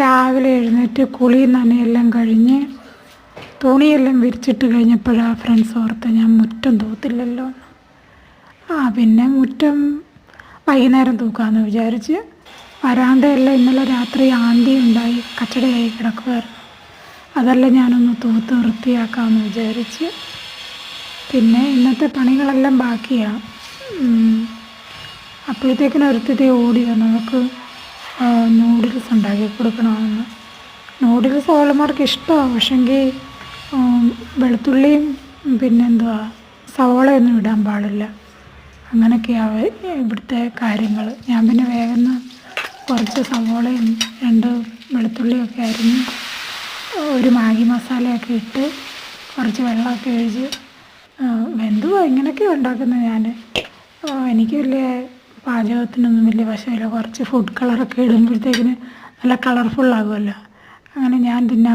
രാവിലെ എഴുന്നേറ്റ് കുളിയും നനയെല്ലാം കഴിഞ്ഞ് തുണിയെല്ലാം വിരിച്ചിട്ട് കഴിഞ്ഞപ്പോഴാണ് ഫ്രണ്ട്സ് ഓർത്ത് ഞാൻ മുറ്റം തൂത്തില്ലല്ലോ. ആ പിന്നെ മുറ്റം വൈകുന്നേരം തൂക്കാമെന്ന് വിചാരിച്ച് വരാന്തയെല്ലാം ഇന്നലെ രാത്രി ആന്തി ഉണ്ടായി കച്ചടയായി കിടക്കുമായിരുന്നു അതെല്ലാം ഞാനൊന്ന് തൂത്ത് വൃത്തിയാക്കാമെന്ന് വിചാരിച്ച്. പിന്നെ ഇന്നത്തെ പണികളെല്ലാം ബാക്കിയാണ് അപ്പോഴത്തേക്കിനും ഒരുത്തത്തെ ഓടി നമുക്ക് നൂഡിൽസ് ഉണ്ടാക്കി കൊടുക്കണമെന്ന്. നൂഡിൽസ് ഓളമാർക്ക് ഇഷ്ടമാണ് പക്ഷെങ്കിൽ വെളുത്തുള്ളിയും പിന്നെന്തുവാ സവോളയൊന്നും ഇടാൻ പാടില്ല. അങ്ങനെയൊക്കെയാണ് ഇവിടുത്തെ കാര്യങ്ങൾ. ഞാൻ പിന്നെ വേഗം കുറച്ച് സവോളയും രണ്ട് വെളുത്തുള്ളിയൊക്കെ അരിഞ്ഞ് ഒരു മാഗി മസാലയൊക്കെ ഇട്ട് കുറച്ച് വെള്ളമൊക്കെ ഒഴിച്ച് വെന്തുവാ ഇങ്ങനെയൊക്കെ ഉണ്ടാക്കുന്നത് ഞാൻ? എനിക്ക് വലിയ പാചകത്തിനൊന്നും വലിയ വശമില്ല. കുറച്ച് ഫുഡ് കളറൊക്കെ ഇടുമ്പോഴത്തേക്കിന് നല്ല കളർഫുള്ളാകുമല്ലോ അങ്ങനെ ഞാൻ തിന്നാൻ